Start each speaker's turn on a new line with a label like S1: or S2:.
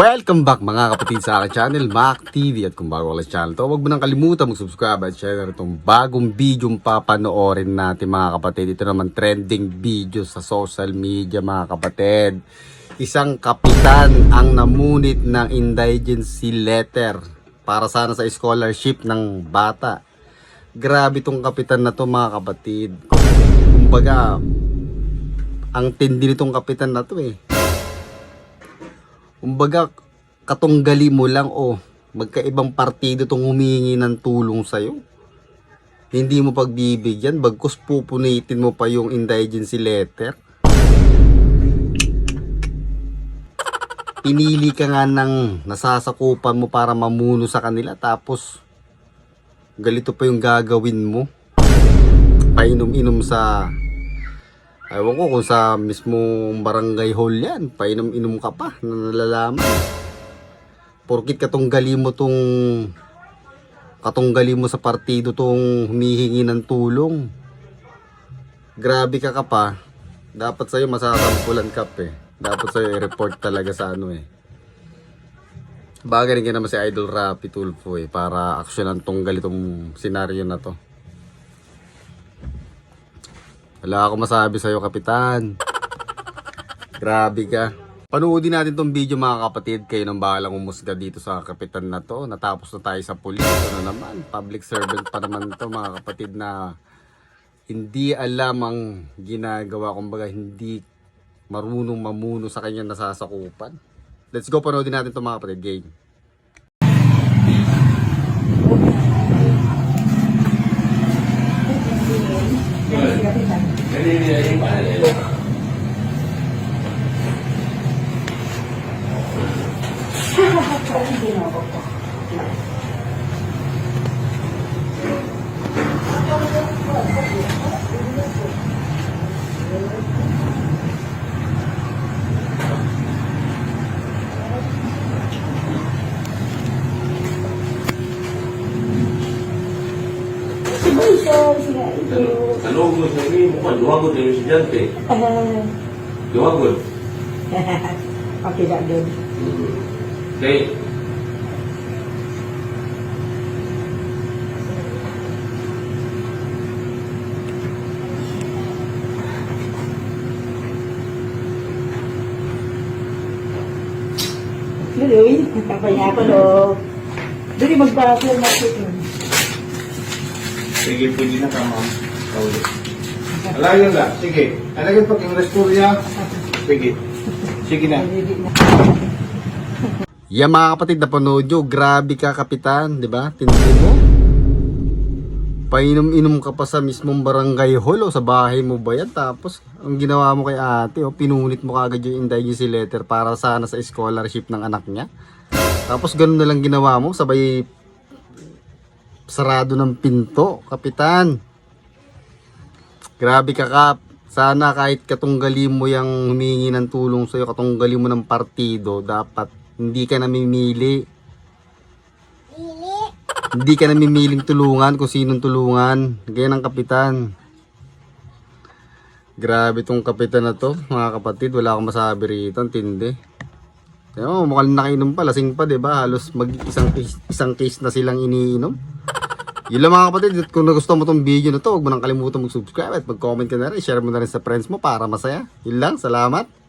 S1: Welcome back mga kapatid sa aking channel, Mac TV. At kung bago ka channel to, huwag mo nang kalimutan mag-subscribe at share itong bagong video papanoorin natin mga kapatid. Ito naman trending video sa social media mga kapatid. Isang kapitan ang namunit ng indigency letter para sana sa scholarship ng bata. Grabe tong kapitan na to mga kapatid. Kumbaga, ang tindi nitong kapitan na to eh. Kumbaga, katunggali mo lang o magkaibang partido tong humingi ng tulong sa'yo. Hindi mo pagbibigyan, bagkus pupunitin mo pa yung indigency letter. Pinili ka nga ng nasasakupan mo para mamuno sa kanila tapos galito pa yung gagawin mo. Painom-inom sa Ewan ko kung sa mismong barangay hall yan, painom-inom ka pa na nalalaman. Porkit katunggali mo tong katunggali mo sa partido tong humihingi ng tulong. Grabe ka ka pa. Dapat sa'yo masasampulan ka pa eh. Dapat sa'yo i-report talaga sa ano eh. Bagay rin naman si Idol Rapi Tulfo eh para aksyonan tong galitong senaryo na to. Wala akong masabi sa'yo, Kapitan. Grabe ka. Panoodin natin tong video mga kapatid. Kayo nang bahalang umusga dito sa kapitan na to. Natapos na tayo sa pulis. Ano naman, public servant pa naman to mga kapatid na hindi alam ang ginagawa. Kumbaga, hindi marunong mamuno sa kanyang nasasakupan. Let's go, panoodin natin to mga kapatid. Game.
S2: Tanong mo sa inyo, mukhang luwagod na yung estudyante. Luwagod.
S3: okay, that good.
S2: Okay.
S3: Luloy, kapaya ko lo. Dali magpa-film na ito.
S4: Sige, pwede na ka, ma'am. Kaulit. Alayon lang. Sige. Alagay pag yung restorya. Sige. Sige na.
S1: Yan mga kapatid, napanood nyo. Grabe ka, Kapitan. di ba? Tindi mo. Painom-inom ka pa sa mismong barangay hall sa bahay mo ba yan? Tapos, ang ginawa mo kay ate, o, pinunit mo kagad yung indigency letter para sana sa scholarship ng anak niya. Tapos, ganun na lang ginawa mo, sabay sarado ng pinto, Kapitan. Grabe ka, Kap. Sana kahit katunggali mo yung humingi ng tulong sa'yo, katunggali mo ng partido, dapat hindi ka namimili. Hindi ka namimiling tulungan kung sinong tulungan. Ganyan ang kapitan. Grabe tong kapitan na to, mga kapatid. Wala akong masabi rito. Ang tindi. Kaya mo, mukhang nakainom pa. Lasing pa, ba Halos mag isang case, isang case na silang iniinom. Yun lang mga kapatid. At Kung nagustuhan mo tong video na to, huwag mo nang kalimutan mag-subscribe at mag-comment ka na rin. Share mo na rin sa friends mo para masaya. Yun lang. Salamat.